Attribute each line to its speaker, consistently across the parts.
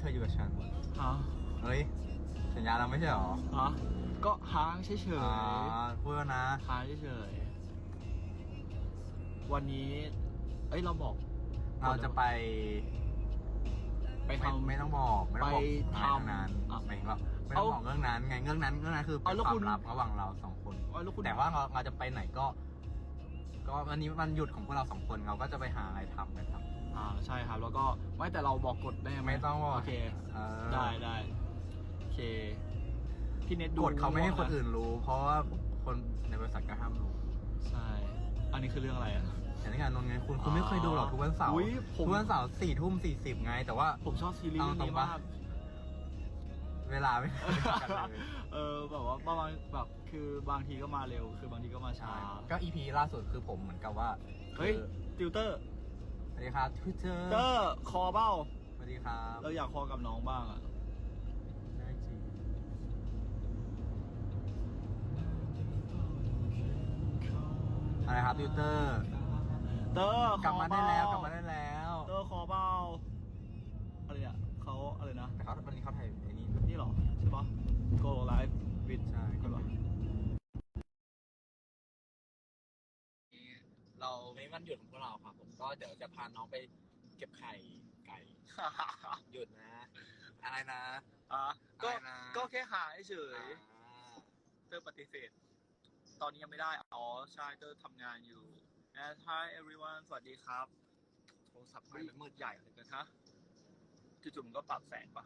Speaker 1: เธออยู่กับฉัน
Speaker 2: ฮะ
Speaker 1: เฮ้ย สัญญาเราไม่ใช่หรอ
Speaker 2: ฮะก็ค้างเฉย
Speaker 1: อ่าพูดแล้วนะ
Speaker 2: ๆค้างเฉยๆวันนี้ เอ้ยเราบอก
Speaker 1: เราจะไป
Speaker 2: ไป
Speaker 1: ไม่
Speaker 2: ทำ
Speaker 1: ไม่ต้องบอกไม่ต้องบอก
Speaker 2: ไป
Speaker 1: อะไร
Speaker 2: ทำ
Speaker 1: ทั้งนั้น
Speaker 2: อะ
Speaker 1: ไม่ต้องบอกไม่ต้องบอกเรื่องนั้นไงเรื่องนั้นเรื่องนั้นคือเป็
Speaker 2: เอา
Speaker 1: น
Speaker 2: แล้ว
Speaker 1: ควา
Speaker 2: คุ
Speaker 1: ม
Speaker 2: ณ
Speaker 1: ลับระหว่างเราสองคน
Speaker 2: อ๋อแล้วคุณ
Speaker 1: แต่ว่าเราเราจะไปไหนก็ ก็วันนี้วันหยุดของพวกเราสองคนเราก็จะไปหาอะไรทำกันครับ
Speaker 2: อ่าใช่ครับ แล้วก็ไม่แต่เราบอกกฎได้ไหม
Speaker 1: ไม่ต้องบอก
Speaker 2: โอเค
Speaker 1: เออ
Speaker 2: ได้ได้โอเคพี่เน็ตดู
Speaker 1: กฎเขาไม่ให้คนะอื่นรู้ เพราะว่าคนในบริษัทก็ห้ามรู้
Speaker 2: ใช่ อันนี้คือเรื่องอะไรอะ
Speaker 1: อย่างที่การนนท์ไงคุณคุณ
Speaker 2: อ๋อ
Speaker 1: ไม่เคยดูหรอกทุกวันเสาร์
Speaker 2: อุ๊ยผม
Speaker 1: ทุกวันเสาร์สี่ทุ่มสี่สิบไง แต่ว่า
Speaker 2: ผมชอบซีรีส์
Speaker 1: เอา
Speaker 2: เรื่อง
Speaker 1: ตรง
Speaker 2: นี้
Speaker 1: ปะ
Speaker 2: มาก
Speaker 1: เวลาไม่เหมือนกันเลย
Speaker 2: เออแบบว่าบางแบบคือบางทีก็มาเร็ว คือบางทีก็มาช้า
Speaker 1: ก็อีพีล่าสุดคือผมเหมือนกับว่า
Speaker 2: เฮ้ย
Speaker 1: คือ
Speaker 2: ติวเตอร์
Speaker 1: ส วัสดีครับทวิตเตอร์
Speaker 2: เตอร์คอเบ้า
Speaker 1: สวัสดีครับ
Speaker 2: เราอยากคอกับน้องบ้างอะ
Speaker 1: ได้จริงอะไรครับทวิตเตอร์
Speaker 2: เตอร์
Speaker 1: กลับมาได้แล้วก
Speaker 2: ค
Speaker 1: ลั
Speaker 2: อบ
Speaker 1: มาได้แล้ว
Speaker 2: เตอร์คอเบ้าอะไรเนี่ยเขาอะไรนะ
Speaker 1: แต่เขาวันนี้เขาถ่ายไอ้นี่
Speaker 2: นี่เหรอใช่ปะ Go Live with
Speaker 1: ใช่
Speaker 2: ใช่ปะ
Speaker 1: เราในวันหยุดของพวกเราครับผมก็เดี๋ยวจะพาน้องไปเก็บไข่ไก่ หยุดนะ อะไรนะ
Speaker 2: อะก็
Speaker 1: อะไรนะ
Speaker 2: ก็แค่หาเฉย
Speaker 1: อ่า
Speaker 2: เตอร์ปฏิเสธ ตอนนี้ยังไม่ได้ อ๋อ ใช่เตอร์ทำงานอยู่ and hi everyone สวัสดีครับ โทรศัพท์ไม่มืดใหญ่เลยกันฮะจู่ๆมันก็ปรับแสงปะ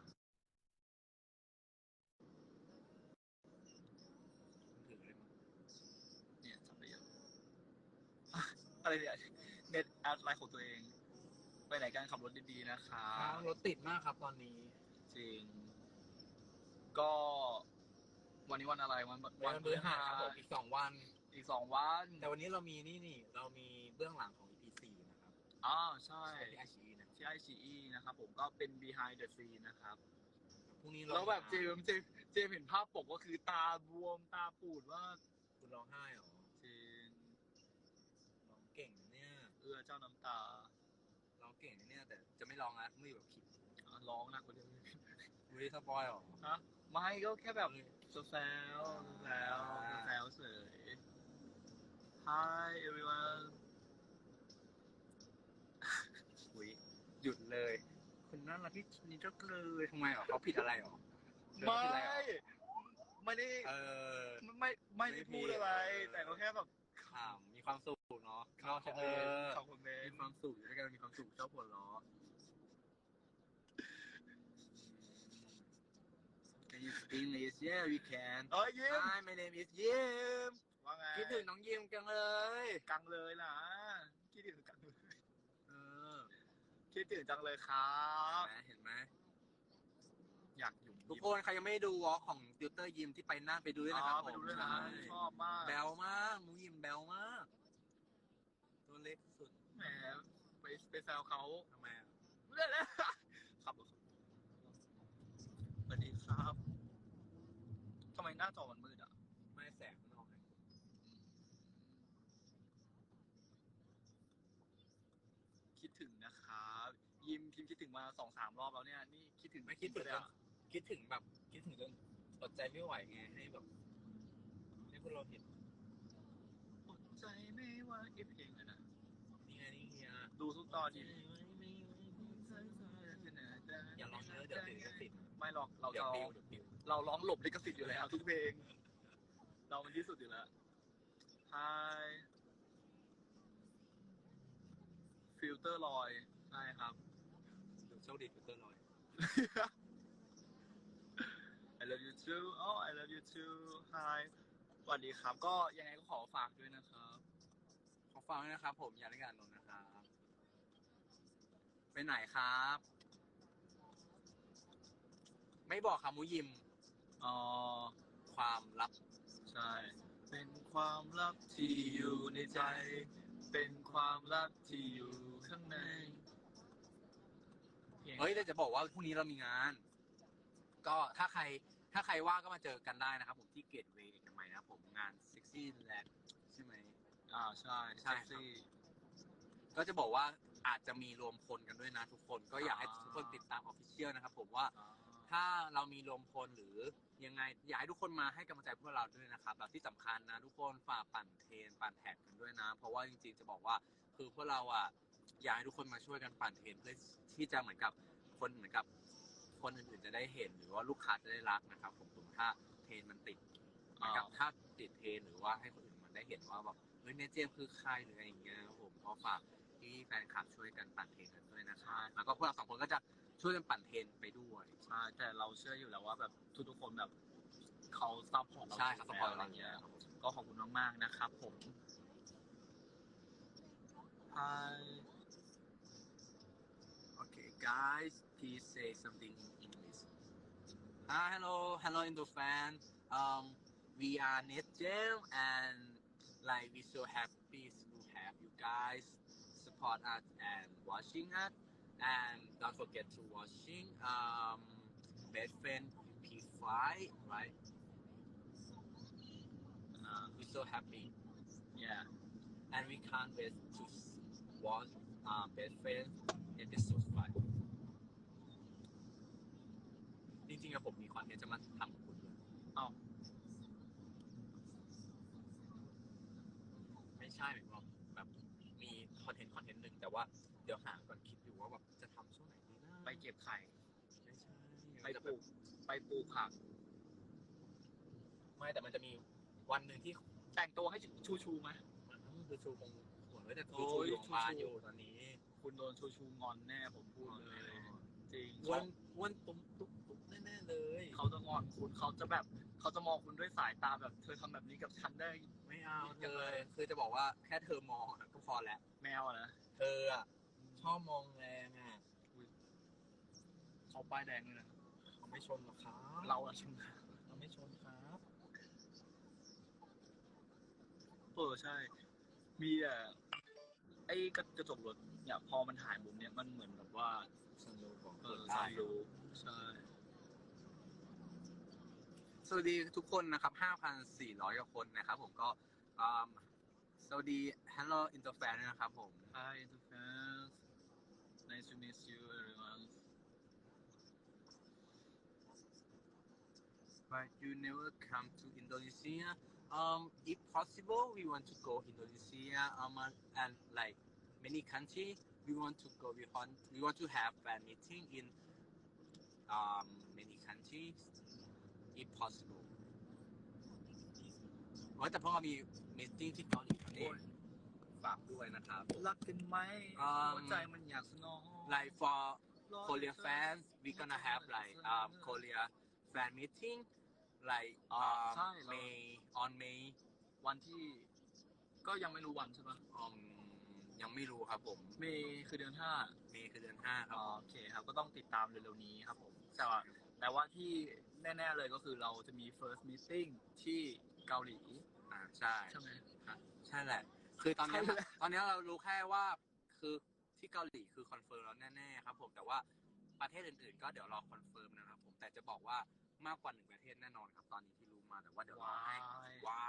Speaker 1: ถือเลยมั้ง
Speaker 2: เนี่ยจับได้เยอะ อะอะไรเนี่ยเน็ตแอดไลน์ของตัวเอง ไปไหนกันขับรถดีๆนะคะ
Speaker 1: รถติดมากครับตอนนี้
Speaker 2: จริง ก็ วันนี้วันอะไรวัน
Speaker 1: วันพฤหัสครับผมอีกสองวัน
Speaker 2: อีกสองวัน
Speaker 1: แต่วันนี้เรามีนี่นี่ เรามีเบื้องหลังของ EP 4 นะครับ
Speaker 2: อ่าใช่
Speaker 1: ที่ไอชีนะ
Speaker 2: ที่ไอชีนะครับผมก็เป็น behind the scene นะครับ
Speaker 1: พรุ่งนี้เรา
Speaker 2: แล้วแบบเจมส์เจมส์เจมส์เห็นภาพปกก็คือตาบวมตาปูดว่าก
Speaker 1: คุณร้องไห้เหรอ
Speaker 2: จริง
Speaker 1: ร้องเก่งนะเนี่ย
Speaker 2: เอื้อเจ้าน้ำตา
Speaker 1: ร้องเก่งนะเนี่ย แต่จะไม่ร้องนะไม่อยู่แบบคลิป
Speaker 2: อะร้องหนักกว่าเดิม
Speaker 1: ดูดิสปอยเหรอ
Speaker 2: ฮะไม่ก็แค่แบบแซวแซวแซวเฉย Hi everyone
Speaker 1: อุ้ยหยุดเลยคุณน่ารักที่นี่เจ้าเลยทำไมเหรอเขาผิดอะไรเหรอเดิน
Speaker 2: ไม่
Speaker 1: ผิดอะไรเหรอ
Speaker 2: ไม่ได้
Speaker 1: เออ
Speaker 2: ไม่ไม่ได้พูดอะไร แต่ก็แค่แบบ
Speaker 1: ขำมี ความสุขเนาะ
Speaker 2: ขอบ
Speaker 1: เอ
Speaker 2: คุณ
Speaker 1: อ
Speaker 2: ขอบคุณเม
Speaker 1: มี
Speaker 2: น
Speaker 1: ความสุขอยู่ด้วยกันมีความสุขชอบหัวเราะ Can you speak English? Yeah, we can.
Speaker 2: เอ้ยยิ้ม
Speaker 1: Hi, my name is Yim.
Speaker 2: ว่าไง
Speaker 1: คิดถึงน้องยิมจังเลย
Speaker 2: กังเลยนะคิดถึงกังเลย
Speaker 1: เออ
Speaker 2: คิดถึงจังเลยครับ
Speaker 1: เห็นไหม
Speaker 2: อยากอยู่
Speaker 1: ทุกคนใครยังไม่ได้ดูวอล์กของติวเตอร์ยิมที่ไปน่านไปดูด้วยนะ
Speaker 2: อ๋
Speaker 1: ค
Speaker 2: อ
Speaker 1: รับ
Speaker 2: ไปดูด้วยนะ
Speaker 1: ใช่
Speaker 2: ชอบมาก
Speaker 1: แบลมากน้องยิมแบลมากตัวเล็กสุด
Speaker 2: แหมไปไปแซวเขา
Speaker 1: ทำไมอะ
Speaker 2: เรื่อยๆครับสวัสดีครับทำไมหน้าจอมันมืดอะ
Speaker 1: ไม่แสงข้างนอกไง
Speaker 2: คิดถึงนะครับ ยิมพิมพ์คิดถึงมาสองสามรอบแล้วเนี่ย นี่คิดถึง
Speaker 1: ไม่คิดถึง
Speaker 2: เลย
Speaker 1: จน
Speaker 2: อะ
Speaker 1: คิดถึงแบบ คิดถึงจนอดใจไม่ไหวไงให้แบบ ให้พวกเราเห็น
Speaker 2: อดใจไม่ไหว่าเอฟเพลงเลยนะ
Speaker 1: นี่ไงนี่เฮีย
Speaker 2: ดูทุกตอนดิ
Speaker 1: อย่าร้องเยอะเดี๋ยวติดลิขสิทธิ์
Speaker 2: ไม่หรอกเรา
Speaker 1: เดี๋ย
Speaker 2: จะ
Speaker 1: วปิวเดี๋ยวปิว
Speaker 2: เราร้องหลบลิขสิทธิ์อยู่แล้วทุกเพลง เรามันที่สุดอยู่แล้ว Hi ฟิลเตอร์ลอยใช่ครับ
Speaker 1: เดี๋ยวโชคดีติวเตอร์หน่อย
Speaker 2: I love you too อ๋อ I love you too Hi สวัสดีครับ ก็ยังไงก็ขอฝากด้วยนะครับ
Speaker 1: ขอฟังด้วยนะครับ ผมยานิการนนท์นะครับ ไปไหนครับ ไม่บอกคำมุยิม
Speaker 2: อ๋อ
Speaker 1: ความลับ
Speaker 2: ใช่ เป็นความลับที่อยู่ในใจ เป็นความลับที่อยู่ข้างในพลง
Speaker 1: เฮ้ยแต่จะบอกว่าพรุ่งนี้เรามีงาน ก็ถ้าใคร ถ้าใครว่างก็มาเจอกันได้นะครับ ผมที่เกตเวย์เอกมัยนะครับผมงานเซ็กซี่แลนใช่ไหม
Speaker 2: อ่าใช่
Speaker 1: ใช่
Speaker 2: เซ็ก
Speaker 1: ครับ
Speaker 2: ซี่
Speaker 1: ก็จะบอกว่าอาจจะมีรวมพลกันด้วยนะทุกคนก็อยากให้
Speaker 2: อ่า
Speaker 1: ทุกคนติดตามออฟฟิเชีชียลนะครับผมว่า ถ้าเรามีรวมพลหรือยังไงอยากให้ทุกคนมาให้กำลังใจพวกเราด้วยนะครับแล้วที่สำคัญนะทุกคนฝากปั่นเทรนปั่นแท็กกันด้วยนะ เพราะว่าจริงๆจะบอกว่าคือพวกเราอะอยากให้ทุกคนมาช่วยกันปั่นเทรนเพื่อที่จะเหมือนกับคนเหมือนกับ คนอื่นๆจะได้เห็นหรือว่าลูกค้าจะได้รักนะครับ ผมผมถ้าเทรนมันติดเหมือนกับถ้าติดเทรนหรือว่าให้คนอื่นมันได้เห็นว่าแบบเฮ้ยเนเจมคือใครหรืออะไรอย่างเงี้ยครับผมก็ฝากที่แฟนคลับช่วยกันปั่นเทรนกันด้วยนะครับแล้วก็พวกเราสองคนก็จะช่วยกันปั่นเทรนไปด้วย
Speaker 2: ใช่แต่เราเชื่ออยู่แล้วว่าแบบทุกๆคนแบบเขาซัพพอร์ตเรา
Speaker 1: ใช่ครับสปอยล์
Speaker 2: อะ
Speaker 1: อะไรไร
Speaker 2: เงี้
Speaker 1: เงี้
Speaker 2: ย
Speaker 1: ยครับผม
Speaker 2: ก็ขอบคุณมากๆนะครับ ผม Hi
Speaker 1: Okay, guys, please say something in English. Hi, hello, hello, Indo fan. Um, we are NetGem, and like we so happy to have you guys support us and watching us. And don't forget to watching um Best Friend P5, right? Uh, we're so happy,
Speaker 2: yeah
Speaker 1: and we can't wait to watch uh, Best Friend episode แต่ว่าเดี๋ยวหาก่อนคิดอยู่ว่าแบบจะทำช่วงไหนดีนะ
Speaker 2: ไปเก็บไข่
Speaker 1: ไม่ใช่
Speaker 2: ไปปลูกไปปลูกผัก
Speaker 1: ไม่แต่มันจะมีวันหนึ่งที่
Speaker 2: แต่งตัวให้ชูชูๆไหม
Speaker 1: คือชูคงหัวไว้แต่
Speaker 2: โอ้
Speaker 1: ชู
Speaker 2: ย
Speaker 1: อยู่โรงพยาบาล
Speaker 2: ชูๆ
Speaker 1: อยู่ตอนนี้
Speaker 2: คุณโดนชูชูงอนแน่ผมพูดเลย จริง
Speaker 1: อ้วนอ้วนตุ้มตุ๊บตุ๊บแน่ๆเลย
Speaker 2: เขาจะงอนคุณเขาจะแบบเขาจะมองคุณด้วยสายตาแบบ เธอทำแบบนี้กับฉันได้
Speaker 1: ไม่เอาเธอคือจะบอกว่าแค่เธอมองอะก็พอแล้ว
Speaker 2: แมวอะนะ
Speaker 1: เธออะชอบมองแรงอะ
Speaker 2: เขาป้ายแดงเลยนะ
Speaker 1: เขาไม่ชมหรอกครับ
Speaker 2: เราอะชม
Speaker 1: เราไม่ชมครับ
Speaker 2: เออใช่ มีแต่ไอ้กระกระจกรถเนี่ยพอมันถ่ายมุมเนี่ยมันเหมือนแบบว่า
Speaker 1: สนุกของ
Speaker 2: เอ
Speaker 1: คน
Speaker 2: อ
Speaker 1: ไท
Speaker 2: สาย
Speaker 1: ย
Speaker 2: รู้ใช่
Speaker 1: สวัสดีทุกคนนะครับ 5,400กว่าคนนะครับ ผมก็อืม สวัสดี Hello Interfan ด้วยนะครับผม
Speaker 2: Hi the fans nice to meet you everyone
Speaker 1: but you never come to Indonesia um if possible we want to go Indonesia um and like many country we want to go we want we want to have fan meeting in um many countries if possible อ๋อแต่พอมี meeting ที่เกาหลี นี่ฝากด้วยนะครับ
Speaker 2: รักกันไหม
Speaker 1: อืม
Speaker 2: หัวใจมันอยากสนอง
Speaker 1: like for Korea fans we gonna have like um Korea fan meeting like
Speaker 2: อ่า
Speaker 1: um
Speaker 2: ใช่เรา
Speaker 1: May on May
Speaker 2: วันที่ก็ยังไม่รู้วันใช่ปะ
Speaker 1: um ยังไม่รู้ครับผม
Speaker 2: เมย์คือเดือนห้า
Speaker 1: เมย์คือเดือนห้าครับ
Speaker 2: อ๋อ
Speaker 1: ผม
Speaker 2: โอเคครับ ก็ต้องติดตามเร็วๆนี้ครับผมแต่ว่าแต่ว่าที่แน่ ๆ เลยก็คือเราจะมี first meeting ที่เกาหลี
Speaker 1: อ่าใช่
Speaker 2: ใช่ไหม
Speaker 1: ใช่แหละ คือตอนเนี้ย
Speaker 2: ใช่แหละ
Speaker 1: ตอนเนี้ยเรารู้แค่ว่าคือที่เกาหลีคือคอนเฟิร์มแล้วแน่ๆครับผมแต่ว่าประเทศอื่นๆ ก็เดี๋ยวรอคอนเฟิร์มนะครับผมแต่จะบอกว่ามากกว่าหนึ่งประเทศแน่นอนครับ ตอนนี้ที่รู้มาแต่ว่าเดี๋ยวรอให้ว้า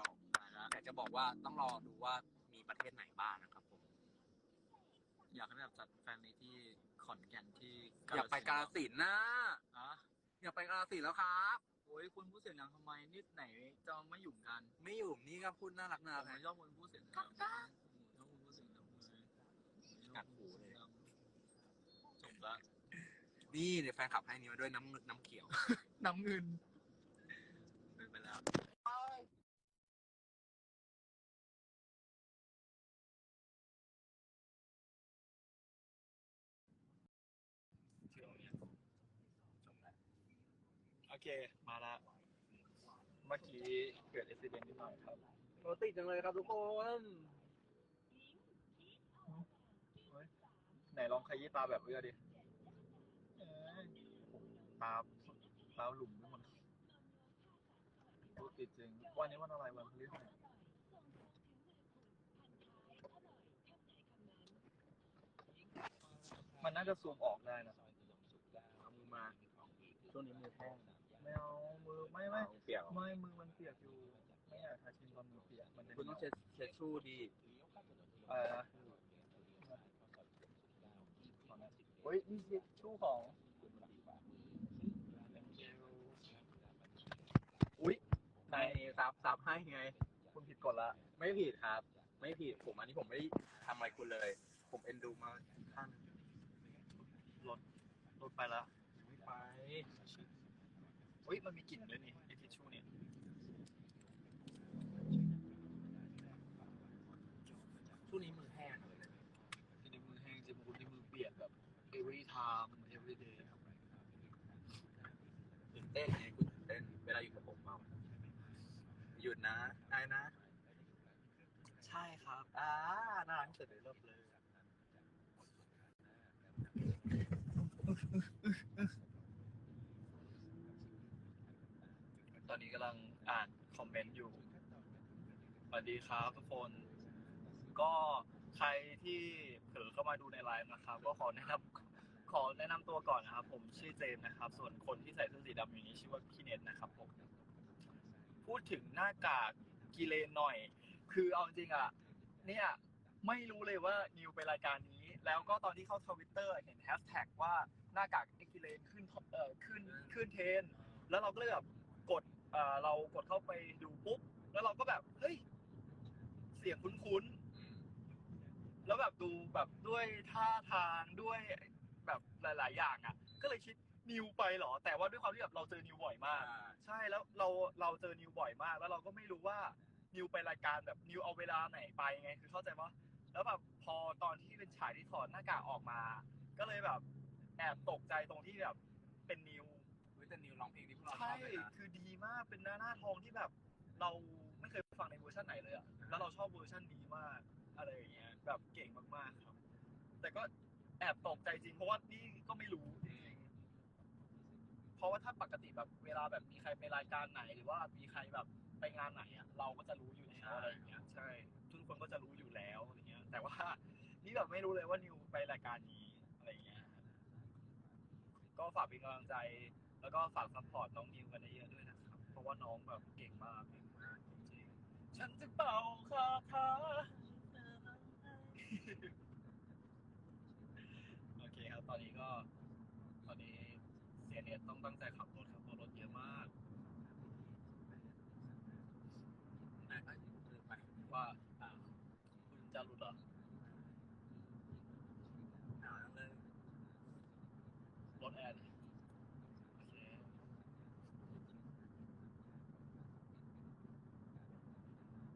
Speaker 1: ว
Speaker 2: ตายละ
Speaker 1: แต่จะบอกว่าต้องรอดูว่ามีประเทศไหนบ้างนะครับผม
Speaker 2: อยากให้แบบจัดแฟนมีที่ขอนแก่นที่
Speaker 1: อยากไปกาลสินธุ์นะ
Speaker 2: อะ
Speaker 1: อยากไปกาลสินธุ์แล้วครับ
Speaker 2: โอ้ยคุณพูดเสียงดังทำไมนิดไหนจะไม่หยุ่มกัน
Speaker 1: ไม่อยู่นี่ก็พูดน่ารัก
Speaker 2: ผ
Speaker 1: น่ารั
Speaker 2: ม
Speaker 1: ก
Speaker 2: ไม่
Speaker 1: นะ
Speaker 2: ชอบคนพูดเสียงดังชอบคนพูดเสียงดังเลย
Speaker 1: กัดหูเลย
Speaker 2: จบละ
Speaker 1: นี่เดี๋ยวแฟนคลับให้นี่มาด้วยน้ำน้ำเขียว
Speaker 2: น้ำเงินเป็นไปแล้ว โอ เค มาละ เมื่อกี้เกิดอุบิเหตุนิดหน่อยครับ
Speaker 1: โรติดจังเลยครับทุกคน
Speaker 2: ไหนลองขยี้ตาแบบเอื้อดิเอ้ยตาตาหลุมไปหมดรู้ติดจริง วันนี้วันอะไรวันพฤหัสมันน่าจะซูมออกได้นะ
Speaker 1: เอามือมา
Speaker 2: ช่วงนี้มือแห้ง ไม่เอามือไม่ไม่
Speaker 1: เปียก
Speaker 2: ไม่มือมันเปียกอยู่ ไม่อยากทาชิมตอนมือเปียกมันจะ
Speaker 1: คุณต้องเช็ดเช็ดชู่ดี
Speaker 2: อะไรนะขอนะเฮ้ยนี่ทิชชู่ของอุ้ย
Speaker 1: ในซับซับให้ไง
Speaker 2: คุณผิดกฎละ
Speaker 1: ไม่ผิดครับ ไม่ผิดผมอันนี้ผมไม่ได้ทำอะไรคุณเลย ผมเอ็นดูมาท่าน
Speaker 2: รถรถไปละ
Speaker 1: ไม่ไป
Speaker 2: เฮ้ยมันมีกลิ่นด้วยนี่ไอทิชชู่เนี่ย
Speaker 1: ช่วงนี้มือแห้งเลยนะ
Speaker 2: ที่ในมือแห้งจริงคุณในมือเปียกแบบ every time every day
Speaker 1: ตื่นเต้นไงคุณตื่นเต้นเวลาอยู่กับผมเมาหยุดนะไอ้นะ
Speaker 2: ใช่ครับ
Speaker 1: อ่าน่ารักสุดในโลกเลย
Speaker 2: อนนี้กำลังอ่านคอมเมนต์อยู่สวัสดีครับทุกคน ก็ใครที่เผลอเข้ามาดูในไลฟ์นะครับ ก็ขอแนะนำขอแนะนำตัวก่อนนะครับ ผมชื่อเจมนะครับ ส่วนคนที่ใส่เสื้อสีดำอยู่นี้ชื่อว่าพี่เน็ตนะครับผมพูดถึงหน้ากากกิเลนหน่อย คือเอาจริงอะ เนี่ยไม่รู้เลยว่านิวไปรายการนี้ แล้วก็ตอนที่เข้าทวิตเตอร์เห็นแฮชแท็กว่าหน้ากากเอ็กกิเลนขึ้นเอ่อขึ้นขึ้นเทน แล้วเราก็เลยแบบกด เอ่อเรากดเข้าไปดูปุ๊บแล้วเราก็แบบเฮ้ยเสียงคุ้นๆแล้วแบบดูแบบด้วยท่าทางด้วยแบบหลาย ๆ อย่างอะ ก็เลยคิดนิวไปเหรอ แต่ว่าด้วยความที่แบบเราเจอนิวบ่อยมาก ใช่แล้วเราเราเจอนิวบ่อยมาก แล้วเราก็ไม่รู้ว่านิวไปรายการแบบนิวเอาเวลาไหนไปไงคือเข้าใจปะแล้วแบบพอตอนที่เป็นฉายที่ถอดหน้ากากออกมา ก็เลยแบบแอบตกใจตรงที่แบบเป็นนิว
Speaker 1: วิตานิวร้องเพลงที่พวกเราช
Speaker 2: ใช่
Speaker 1: อบเลยนะ
Speaker 2: คือดีมาก เป็นหน้าหน้าทองที่แบบ เราไม่เคยฟังในเวอร์ชันไหนเลยอะแล้วเราชอบเวอร์ชันนี้มาก อะไรอย่างเงี้ย แบบเก่งมากๆครับ แต่ก็แอบตกใจจริง เพราะว่านี่ก็ไม่รู้จริงๆเพราะว่าถ้าปกติแบบเวลาแบบมีใครไปรายการไหน หรือว่ามีใครแบบไปงานไหนอะเราก็จะรู้อยู่แล้วอะไรอย่างเงี้ย ใช่ ทุกคนก็จะรู้อยู่แล้วอะไรเงี้ย แต่ว่า นี่แบบไม่รู้เลยว่านิวไปรายการนี้อะไรอย่างเงี้ย ก็ฝากเป็นกำลังใจ แล้วก็ฝากซัพพอร์ตน้องนิวกันเยอะๆด้วยนะครับ เพราะว่าน้องแบบเก่งมากเก่งมากจริงๆฉันจะเป่าคาถาโอเคครับ ตอนนี้ก็ ตอนนี้เสียเน็ตต้องตั้งใจขับรถครับเพราะรถเยอะมาก
Speaker 1: ไหนก็ลืมไป
Speaker 2: ว่าคุณจะรู้เหรอ
Speaker 1: หนาวจังเลย
Speaker 2: รถแอร์ดิโอเค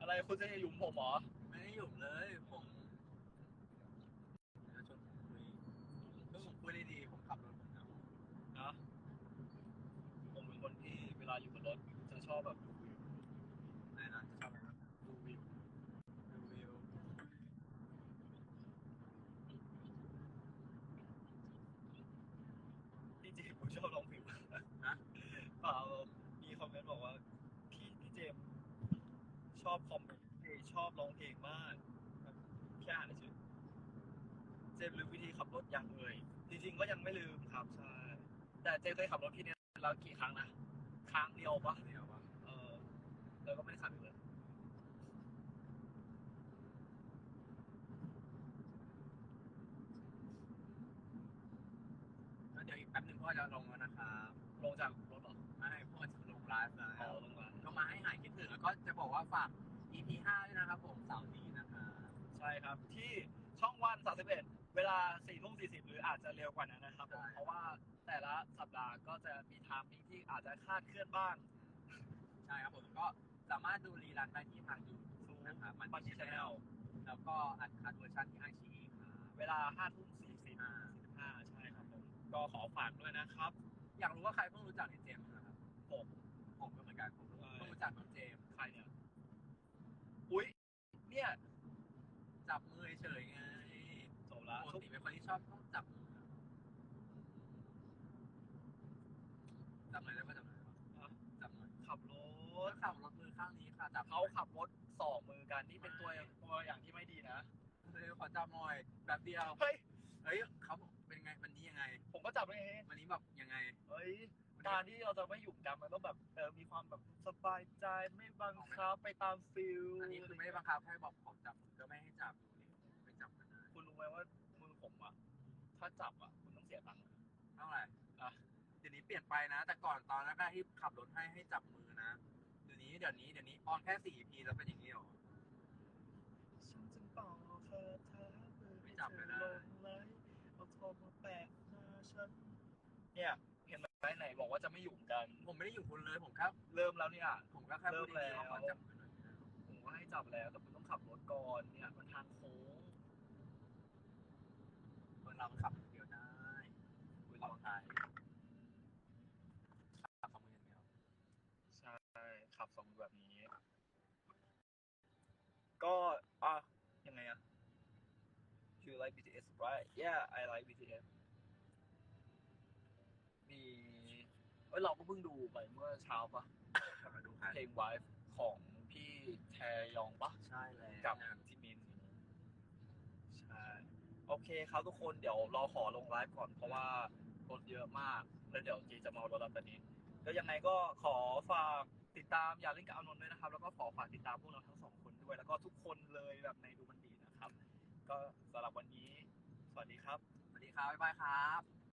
Speaker 2: อะไร คุณจะหยุมผมเหรอ
Speaker 1: ไม่ได้หยุดเลยผมจะชวนผมคุยซึ่งผมคุยได้ดีผมขับรถผมเหงา
Speaker 2: นะผมเป็นคนที่เวลาอยู่บนรถจะชอบแบบ
Speaker 1: ไหนนะจะชอบอะไรนะ
Speaker 2: ดูวิว
Speaker 1: ดูวิว
Speaker 2: พี่เจมส์ผมชอบร้องเพลงมาก
Speaker 1: นะ
Speaker 2: เปล่ามีคอมเมนต์บอกว่าพี่พี่เจมส์ ชอบคอมเมนต์เอยชอบร้องเพลงมากแบบแค่อ่านเฉยเจมส์ลืมวิธีขับรถยังเลยจริงๆก็ยังไม่ลืมครับใช่แต่เจมส์เคยขับรถพี่เนี่ยเรากี่ครั้งนะครั้งเดียวปะ
Speaker 1: เดี๋ยวว่า
Speaker 2: เออแล้วก็ไม่ได้ขับอีกเลย
Speaker 1: แล้วเดี๋ยวอีกแป๊บหนึงพ่อจะลงแล้วนะครับ
Speaker 2: ลงจากรถเหรอ
Speaker 1: ไม่พ่อจะลงไลฟ์แล้
Speaker 2: อ๋อ
Speaker 1: ว
Speaker 2: ลงมา
Speaker 1: ก็มาให้หายคิดถึงแล้ว ก็จะบอกว่าฝาก EP 5ด้วยนะครับผมเสาร์นี้นะครับ
Speaker 2: ใช่ครับ ที่ช่องวัน31เวลา4ทุ่ม40 หรืออาจจะเร็วกว่านั้นนะครับผม
Speaker 1: ใช่
Speaker 2: เพราะว่าแต่ละสัปดาห์ก็จะมีไทม์มิ่งที่อาจจะคลาดเคลื่อนบ้าง
Speaker 1: ใช่ครับผมก็สามารถดูรีลันได้ที่ทางยูทูบนะครับ
Speaker 2: มั
Speaker 1: มันน
Speaker 2: ที่
Speaker 1: ที่
Speaker 2: ช
Speaker 1: ช
Speaker 2: แน
Speaker 1: แน
Speaker 2: ล
Speaker 1: ลแล้วก็อัดคัดเวอร์ชันที่ไอชีครับ
Speaker 2: เวลา5ทุ่ม40
Speaker 1: อ่า
Speaker 2: 45ใช่ครับผมก็ขอฝากด้วยนะครับ
Speaker 1: อยากรู้ว่าใครเพิ่งรู้จักในเจมส์นะครับ
Speaker 2: ผม
Speaker 1: ผมก็เหมือนกันผมเพิ่ง
Speaker 2: ใช่
Speaker 1: เพิ่งรู้จักน้องเจมส์
Speaker 2: ใครเนี่ย อุ๊ย เนี่ย
Speaker 1: จับมือเฉยๆไง
Speaker 2: จบละ
Speaker 1: ป กติเป็นคนที่ชอบต้องจับมือจับหน่อยได้ปะจับหน่อยได้ปะ
Speaker 2: อะ
Speaker 1: จับหน่อย
Speaker 2: ขับร
Speaker 1: ร
Speaker 2: ถ
Speaker 1: ถขับรถมือข้างนี้ค่ะจับ
Speaker 2: เขาขับรถสองมือกันนี่เป็นตัวตัวอย่างที่ไม่ดีนะ
Speaker 1: เฮ้ยขอจับหน่อยแบบเดียว
Speaker 2: เฮ้ย
Speaker 1: เฮ้ยเขาบอกเป็นไงวันนี้ยังไง
Speaker 2: ผมก็จับเลยเฮ้
Speaker 1: วันนี้แบบยังไง
Speaker 2: เฮ้ยการที่เราจะไม่หยุ่มกันมันต้องแบบเออมีความแบบสบายใจไม่บังคับไปตามฟิล
Speaker 1: อันนี้คือไม่ได้บังคับให้บอกผมจับผมก็ไม่ให้จับดูดิไม่จับกันนะ
Speaker 2: คุณรู้ไหมว่ามือ ผมอะถ้าจับอะคุณต้อง
Speaker 1: ไปนะ แต่ก่อนตอนแรกๆที่ขับรถให้ให้จับมือนะเดี๋ยวนี้เดี๋ยวนี้เดี๋ยวนี้ออนแค่สี่พีแล้วเป็นอย่างนี้หรอ
Speaker 2: ฉันจึงบอกเธอเธอมือ
Speaker 1: ไม่จับเลยนะ
Speaker 2: ลงไหลเอาโทรมาแปะหน้าฉันเนี่ยเห็นไหมไหนบอกว่าจะไม่อยู่กัน
Speaker 1: ผมไม่ได้อยู่คุณเลยผมแค่
Speaker 2: เริ่มแล้วเนี่ย
Speaker 1: ผมก็แค่พูดดีๆว่าขอจับมือหน่อยนะ
Speaker 2: ผมก็ให้จับแล้วแต่คุณต้องขับรถก่อนเนี่ยมันทางโค้ง
Speaker 1: คนเรามันขับคนเดียวได้ปลอดภัยขับสองมืออย่างเดียว
Speaker 2: ใช่ขับสองแบบนี้ ก็อะยังไงอะ You like BTS right Yeah I like BTS มีเอ้ยเราก็เพิ่งดูไปเมื่อเช้าปะ
Speaker 1: ขับมาดูใคร
Speaker 2: เพลง Wife ของพี่แทยองปะ
Speaker 1: ใช่แล้ว
Speaker 2: กับจิมินใช่ โอเคครับทุกคนเดี๋ยวเราขอลงไลฟ์ก่อนเพราะว่ารถเยอะมาก แล้วเดี๋ยวจีจะเมารถเราตอนนี้แล้วยังไงก็ขอฝากติดตามอย่าเล่นกับอานนท์ด้วยนะครับ แล้วก็ขอฝากติดตามพวกเราทั้งสองคนด้วย แล้วก็ทุกคนเลยแบบในดูมันดีนะครับ ก็สำหรับวันนี้ สวัสดีครับ
Speaker 1: สวัสดีครับบ๊ายบายครับ